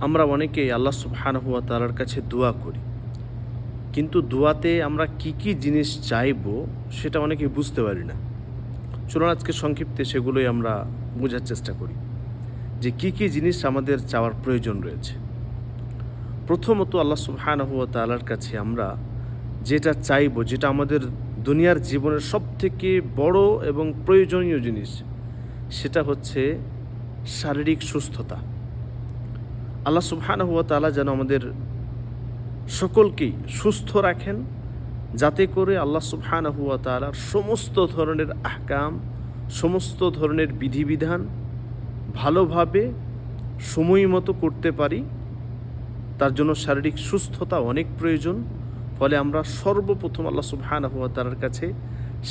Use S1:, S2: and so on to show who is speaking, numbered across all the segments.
S1: আমরা অনেকেই আল্লাহ সুবহানাহুয়া তালার কাছে দোয়া করি। কিন্তু দোয়াতে আমরা কি কি জিনিস চাইব সেটা অনেকে বুঝতে পারি না। চলুন আজকে সংক্ষিপ্তে সেগুলোই আমরা বোঝার চেষ্টা করি যে কি কি জিনিস আমাদের চাওয়ার প্রয়োজন রয়েছে। প্রথমত আল্লাহ সুবহানাহুয়া তালার কাছে আমরা যেটা চাইব, যেটা আমাদের দুনিয়ার জীবনের সব থেকে বড় এবং প্রয়োজনীয় জিনিস, সেটা হচ্ছে শারীরিক সুস্থতা। আল্লাহ সুবহানাহু ওয়া তাআলা যেন আমাদের সকলকেই সুস্থ রাখেন, যাতে করে আল্লাহ সুবহানাহু ওয়া তাআলার সমস্ত ধরনের আহকাম, সমস্ত ধরনের বিধিবিধান ভালোভাবে সময় মতো করতে পারি। তার জন্য শারীরিক সুস্থতা অনেক প্রয়োজন। ফলে আমরা সর্বপ্রথম আল্লাহ সুবহানাহু ওয়া তাআলার কাছে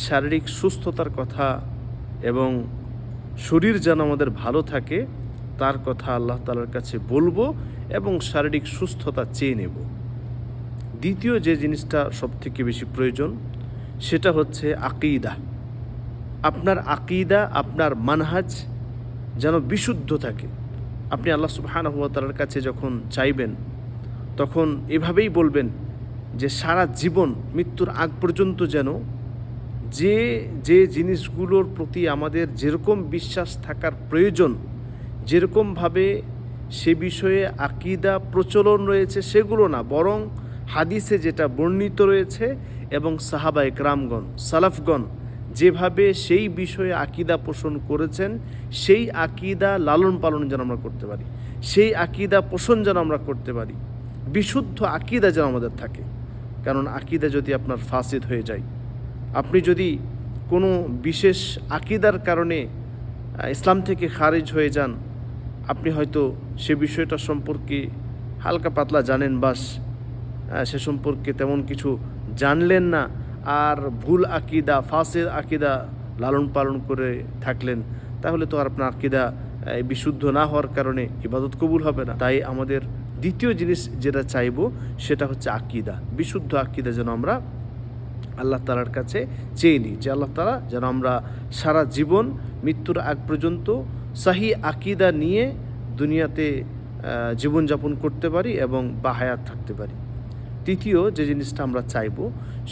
S1: শারীরিক সুস্থতার কথা এবং শরীর যেন আমাদের ভালো থাকে তার কথা আল্লাহ তালার কাছে বলব এবং শারীরিক সুস্থতা চেয়ে নেব। দ্বিতীয় যে জিনিসটা সব থেকে বেশি প্রয়োজন, সেটা হচ্ছে আকিদা। আপনার আকিদা, আপনার মানহাজ যেন বিশুদ্ধ থাকে। আপনি আল্লাহ সুবহানাহু ওয়া তাআলার কাছে যখন চাইবেন, তখন এভাবেই বলবেন যে সারা জীবন, মৃত্যুর আগ পর্যন্ত যেন যে যে জিনিসগুলোর প্রতি আমাদের যেরকম বিশ্বাস থাকার প্রয়োজন যেরকমভাবে সে বিষয়ে আকিদা প্রচলন রয়েছে সেগুলো না, বরং হাদিসে যেটা বর্ণিত রয়েছে এবং সাহাবা একরামগণ, সালাফগণ যেভাবে সেই বিষয়ে আকিদা পোষণ করেছেন, সেই আকিদা লালন পালন যেন আমরা করতে পারি, সেই আকিদা পোষণ যেন আমরা করতে পারি, বিশুদ্ধ আকিদা যেন আমাদের থাকে। কারণ আকিদা যদি আপনার ফাসিদ হয়ে যায়, আপনি যদি কোনো বিশেষ আকিদার কারণে ইসলাম থেকে খারিজ হয়ে যান আপনি হয়তো সে বিষয়টা সম্পর্কে হালকা পাতলা জানেন, বাস সে সম্পর্কে তেমন কিছু জানলেন না আর ভুল আকিদা, ফাসের আকিদা লালন পালন করে থাকলেন, তাহলে তো আর আপনার আকিদা বিশুদ্ধ না হওয়ার কারণে ইবাদত কবুল হবে না। তাই আমাদের দ্বিতীয় জিনিস যেটা চাইব, সেটা হচ্ছে আকিদা, বিশুদ্ধ আকিদা যেন আমরা আল্লাহ তালার কাছে চেয়ে নিই, যে আল্লাহ তালা যেন আমরা সারা জীবন মৃত্যুর আগ পর্যন্ত সাহি আকিদা নিয়ে দুনিয়াতে জীবনযাপন করতে পারি এবং বাহায়াত থাকতে পারি। তৃতীয় যে জিনিসটা আমরা চাইব,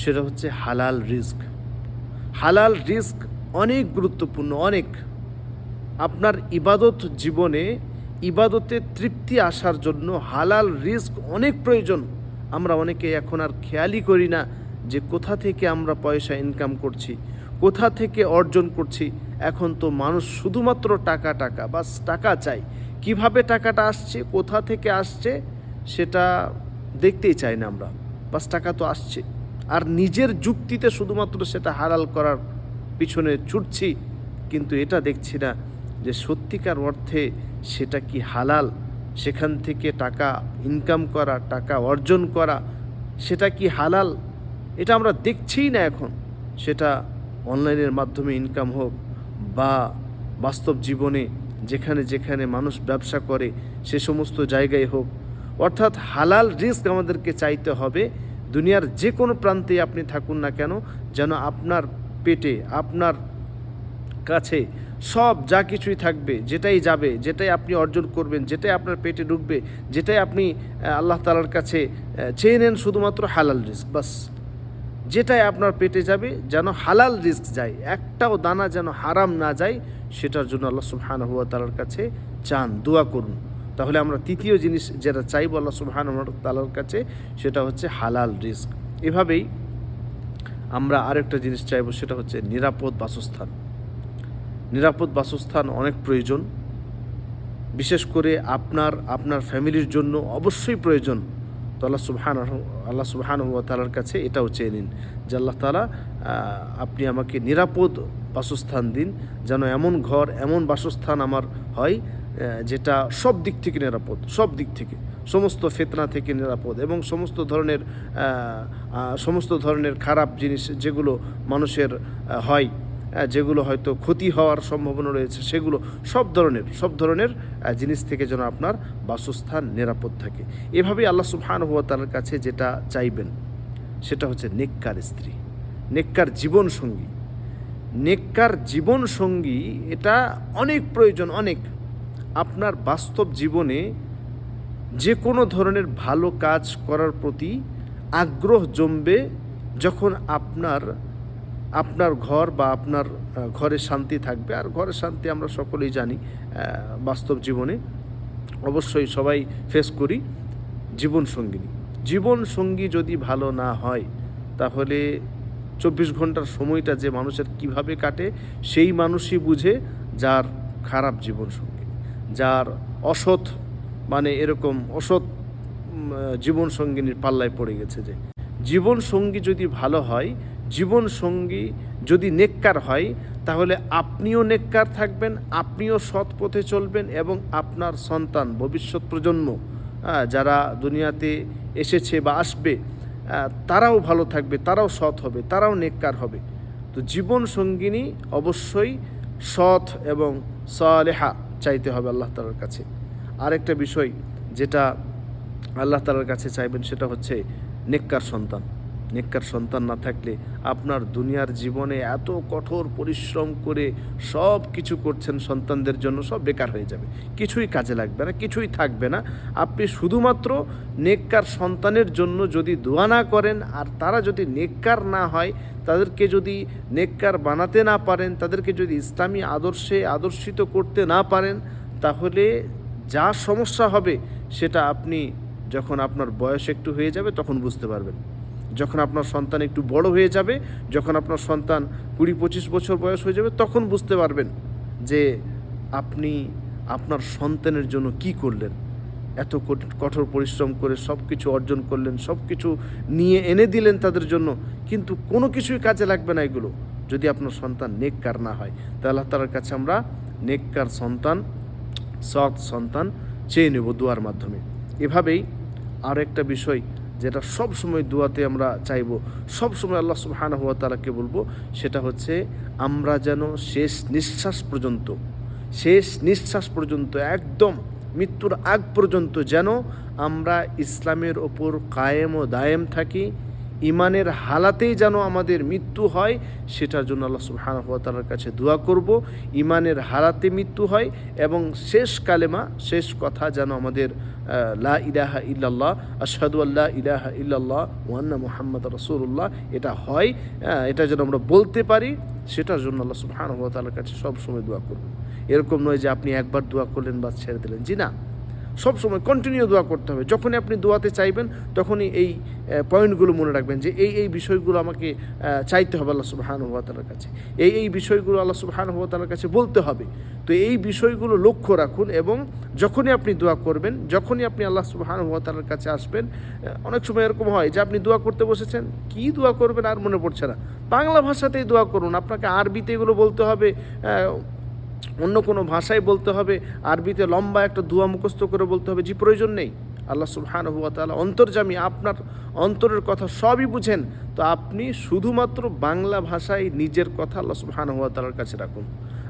S1: সেটা হচ্ছে হালাল রিস্ক। হালাল রিস্ক অনেক গুরুত্বপূর্ণ, অনেক। আপনার ইবাদত জীবনে ইবাদতে তৃপ্তি আসার জন্য হালাল রিস্ক অনেক প্রয়োজন। আমরা অনেকে এখন আর খেয়ালই করি না যে কোথা থেকে আমরা পয়সা ইনকাম করছি, কোথা থেকে অর্জন করছি। এখন তো মানুষ শুধুমাত্র টাকা টাকা, বাস টাকা চাই। কীভাবে টাকাটা আসছে, কোথা থেকে আসছে, সেটা দেখতেই চাই না আমরা। বাস টাকা তো আসছে। আর নিজের যুক্তিতে শুধুমাত্র সেটা হালাল করার পিছনে ছুটছি, কিন্তু এটা দেখছি না যে সত্যিকার অর্থে সেটা কি হালাল। সেখান থেকে টাকা ইনকাম করা, টাকা অর্জন করা, সেটা কি হালাল? এটা আমরা দেখছিই না এখন। সেটা অনলাইনের মাধ্যমে ইনকাম হোক বা বাস্তব জীবনে যেখানে যেখানে মানুষ ব্যবসা করে, সে সমস্ত জায়গায় হোক। অর্থাৎ হালাল রিস্ক আমাদেরকে চাইতে হবে। দুনিয়ার যে কোনো প্রান্তে আপনি থাকুন না কেন, যেন আপনার পেটে, আপনার কাছে সব যা কিছুই থাকবে, যেটাই যাবে, যেটাই আপনি অর্জন করবেন, যেটাই আপনার পেটে ঢুকবে, যেটাই আপনি আল্লাহ তালার কাছে চেয়ে নেন শুধুমাত্র হালাল রিস্ক, বাস। যেটাই আপনার পেটে যাবে, যেন হালাল রিস্ক যায়, একটাও দানা যেন হারাম না যায়, সেটার জন্য আল্লাহ সুবহানাহু ওয়া তাআলার কাছে চান, দোয়া করুন। তাহলে আমরা তৃতীয় জিনিস যেটা চাইব আল্লাহ সুবহানাহু তালার কাছে, সেটা হচ্ছে হালাল রিস্ক। এভাবেই আমরা আরেকটা জিনিস চাইব, সেটা হচ্ছে নিরাপদ বাসস্থান। নিরাপদ বাসস্থান অনেক প্রয়োজন। বিশেষ করে আপনার আপনার ফ্যামিলির জন্য অবশ্যই প্রয়োজন। তো আল্লাহ সুবহান আল্লাহ সুবহান তালার কাছে এটাও চেয়ে নিন যে আল্লাহ তালা আপনি আমাকে নিরাপদ বাসস্থান দিন, যেন এমন ঘর, এমন বাসস্থান আমার হয় যেটা সব দিক থেকে নিরাপদ, সব দিক থেকে, সমস্ত ফেতনা থেকে নিরাপদ এবং সমস্ত ধরনের সমস্ত ধরনের খারাপ জিনিস যেগুলো মানুষের হয়। যেগুলো হয়তো ক্ষতি হওয়ার সম্ভাবনা রয়েছে, সেগুলো সব ধরনের সব ধরনের জিনিস থেকে যেন আপনার বাসস্থান নিরাপদ থাকে। এভাবেই আল্লাহ সুবহান হুয়া তালার কাছে যেটা চাইবেন, সেটা হচ্ছে নেককার স্ত্রী, নেককার জীবন সঙ্গী। নেককার জীবন সঙ্গী, এটা অনেক প্রয়োজন, অনেক। আপনার বাস্তব জীবনে যে কোনো ধরনের ভালো কাজ করার প্রতি আগ্রহ জমবে যখন আপনার আপনার ঘর বা আপনার ঘরে শান্তি থাকবে। আর ঘরের শান্তি আমরা সকলেই জানি বাস্তব জীবনে। অবশ্যই সবাই ফেস করি জীবন সঙ্গিনী। জীবন সঙ্গী যদি ভালো না হয়, তাহলে চব্বিশ ঘণ্টার সময়টা যে মানুষের কীভাবে কাটে, সেই মানুষই বুঝে যার খারাপ জীবন সঙ্গী যার অসৎ মানে এরকম অসৎ জীবন সঙ্গিনীর পাল্লায় পড়ে গেছে যে। জীবন সঙ্গী যদি ভালো হয় জীবন সঙ্গী যদি নেককার হয়, তাহলে আপনিও নেককার থাকবেন, আপনিও সৎ পথে চলবেন এবং আপনার সন্তান, ভবিষ্যৎ প্রজন্ম যারা দুনিয়াতে এসেছে বা আসবে তারাও ভালো থাকবে, তারাও সৎ হবে, তারাও নেককার হবে। তো জীবন সঙ্গিনী অবশ্যই সৎ এবং সালেহা চাইতে হবে আল্লাহ তালার কাছে। আরেকটা বিষয় যেটা আল্লাহ তালার কাছে চাইবেন, সেটা হচ্ছে নেককার সন্তান। নেককার সন্তান না থাকলে আপনার দুনিয়ার জীবনে এত কঠোর পরিশ্রম করে সব কিছু করছেন সন্তানদের জন্য সব বেকার হয়ে যাবে। কিছুই কাজে লাগবে না, কিছুই থাকবে না। আপনি শুধুমাত্র নেককার সন্তানের জন্য যদি দোয়া না করেন আর তারা যদি নেককার না হয়, তাদেরকে যদি নেককার বানাতে না পারেন, তাদেরকে যদি ইসলামী আদর্শে আদর্শিত করতে না পারেন, তাহলে যা সমস্যা হবে সেটা আপনি যখন আপনার বয়স একটু হয়ে যাবে তখন বুঝতে পারবেন। যখন আপনার সন্তান একটু বড় হয়ে যাবে, যখন আপনার সন্তান কুড়ি পঁচিশ বছর বয়স হয়ে যাবে, তখন বুঝতে পারবেন যে আপনি আপনার সন্তানের জন্য কি করলেন। এত কঠ- কঠোর পরিশ্রম করে সব কিছু অর্জন করলেন সব কিছু নিয়ে এনে দিলেন তাদের জন্য, কিন্তু কোনো কিছুই কাজে লাগবে না এগুলো। যদি আপনার সন্তান নেককার না হয় তাহলে আল্লাহ তালার কাছে আমরা নেককার সন্তান, সৎ সন্তান চেয়ে নেব দুয়ার মাধ্যমে। এভাবেই আর একটা বিষয় যেটা সব সময় দুয়াতে আমরা চাইব, সব সময় আল্লাহ সুবহানাহু ওয়া তাআলাকে বলব, সেটা হচ্ছে আমরা যেন শেষ নিঃশ্বাস পর্যন্ত, শেষ নিঃশ্বাস পর্যন্ত, একদম মৃত্যুর আগ পর্যন্ত যেন আমরা ইসলামের ওপর কায়েম ও দায়েম থাকি ইমানের হালাতেই যেন আমাদের মৃত্যু হয়, সেটার জন্য আল্লাহ সুবহানাহু ওয়া তাআলার কাছে দোয়া করব ইমানের হালাতে মৃত্যু হয় এবং শেষ কালেমা, শেষ কথা যেন আমাদের লা ইলাহা ইল্লাল্লাহ আশহাদু আল্লাহ ইলাহা ইল্লাল্লাহ ওয়ান্না মুহাম্মদ রসুল্লাহ এটা হয় আহ, এটা যেন আমরা বলতে পারি সেটার জন্য আল্লাহ সুবহানাহু ওয়া তাআলার কাছে সবসময় দোয়া করব এরকম নয় যে আপনি একবার দোয়া করলেন বা ছেড়ে দিলেন। জি না। সব সময় কন্টিনিউ দোয়া করতে হবে। যখনই আপনি দোয়াতে চাইবেন, তখনই এই পয়েন্টগুলো মনে রাখবেন যে এই এই বিষয়গুলো আমাকে চাইতে হবে আল্লাহ তাআলার কাছে। এই এই বিষয়গুলো আল্লাহ তাআলার কাছে বলতে হবে। তো এই বিষয়গুলো লক্ষ্য রাখুন এবং যখনই আপনি দোয়া করবেন, যখনই আপনি আল্লাহ তাআলার কাছে আসবেন অনেক সময় এরকম হয় যে আপনি দোয়া করতে বসেছেন, কি দোয়া করবেন আর মনে পড়ছে না। বাংলা ভাষাতেই দোয়া করুন। আপনাকে আরবিতে এগুলো বলতে হবে অন্য কোনো ভাষায় বলতে হবে, আরবিতে লম্বা একটা দুয়া মুখস্থ করে বলতে হবে যে প্রয়োজন নেই। আল্লাহ সুবহান হুয়া তাআলা অন্তর্জামী আপনার অন্তরের কথা সবই বুঝেন। তো আপনি শুধুমাত্র বাংলা ভাষায় নিজের কথা আল্লাহ সুবহান হুয়া তাআলার কাছে রাখুন।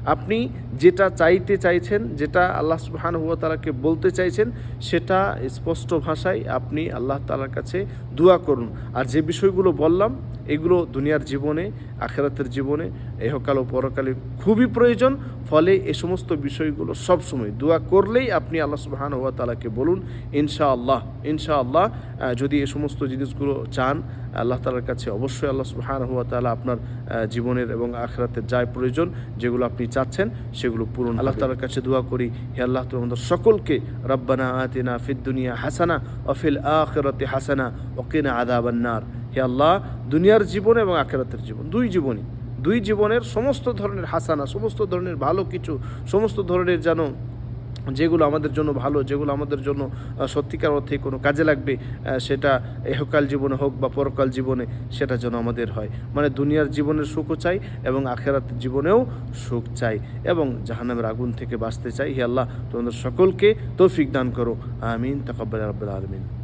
S1: আপনি যেটা চাইতে চাইছেন, যেটা আল্লাহ সুবহান হুয়া তাআলাকে বলতে চাইছেন, সেটা স্পষ্ট ভাষায় আপনি আল্লাহ তালার কাছে দোয়া করুন। আর যে বিষয়গুলো বললাম এগুলো দুনিয়ার জীবনে আখেরাতের জীবনে এহকাল ও পরকালে খুবই প্রয়োজন। ফলে এ সমস্ত বিষয়গুলো সব সময় দোয়া করলেই আপনি আল্লাহ সুবহান ওয়া তালাকে বলুন ইনশাআল্লাহ ইনশাআল্লাহ আহ, যদি এ সমস্ত জিনিসগুলো চান আল্লাহ তাআলার কাছে অবশ্যই আল্লাহ সুবহান হওয়া তালা আপনার জীবনের এবং আখেরাতের যাই প্রয়োজন যেগুলো আপনি চাচ্ছেন সেগুলো পূরণ আল্লাহ তাআলার কাছে দোয়া করি হে আল্লাহ তুমি আমাদের সকলকে রব্বানা আতিনা ফিদ দুনিয়া হাসানা অফিল আখিরাতি হাসানা ওকিনা আদাবান্নার হে আল্লাহ, দুনিয়ার জীবন এবং আখেরাতের জীবন, দুই জীবনই। দুই জীবনের সমস্ত ধরনের হাসানা, সমস্ত ধরনের ভালো কিছু, সমস্ত ধরনের যেন যেগুলো আমাদের জন্য ভালো, যেগুলো আমাদের জন্য সত্যিকার অর্থে কোনো কাজে লাগবে সেটা এহকাল জীবনে হোক বা পরকাল জীবনে সেটা যেন আমাদের হয়। মানে দুনিয়ার জীবনের সুখও চাই এবং আখেরাত জীবনেও সুখ চাই এবং জাহান্নামের আগুন থেকে বাঁচতে চাই। হে আল্লাহ, তোমাদের সকলকে তৌফিক দান করো। আমিন। তাকাব্বাল আলামিন।